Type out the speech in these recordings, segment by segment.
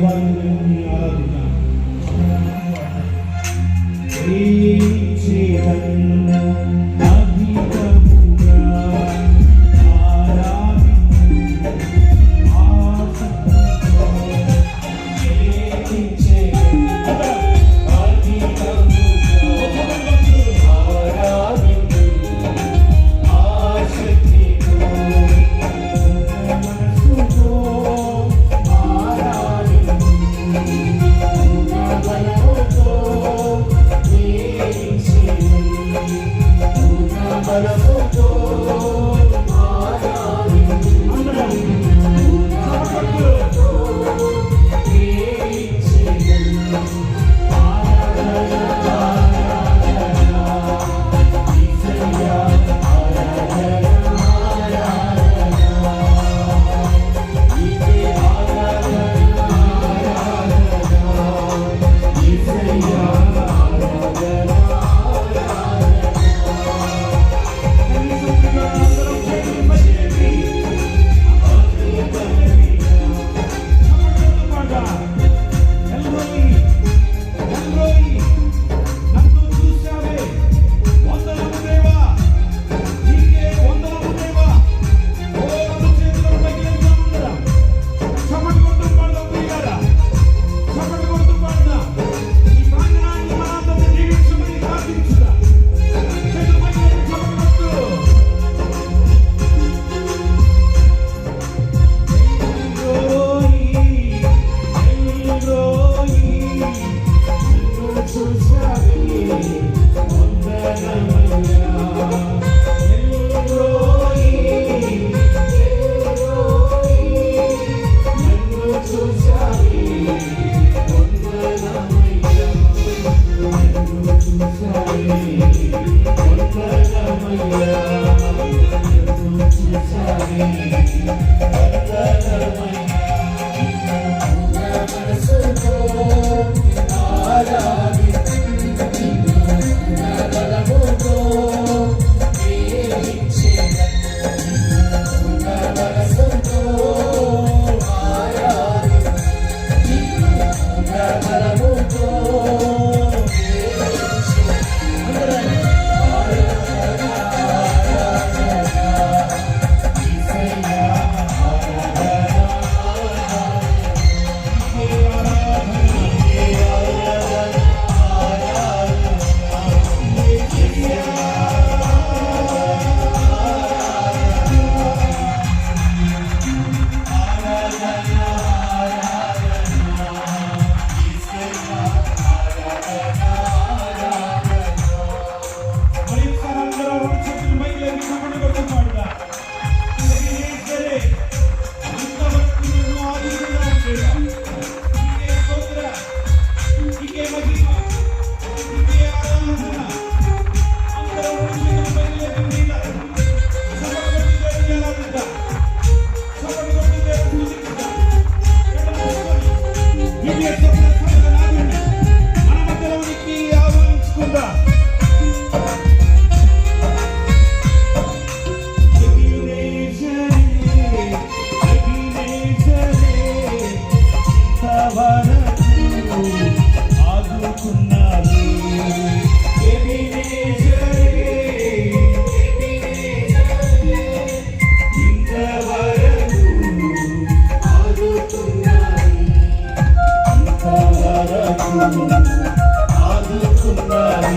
ദൈവാലയത്തിന് നീ ആരാധിക്കാം. ശ്രീ ശ്രീ ஆது குன்னாரி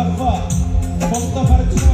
తప్ప పొంతపరచు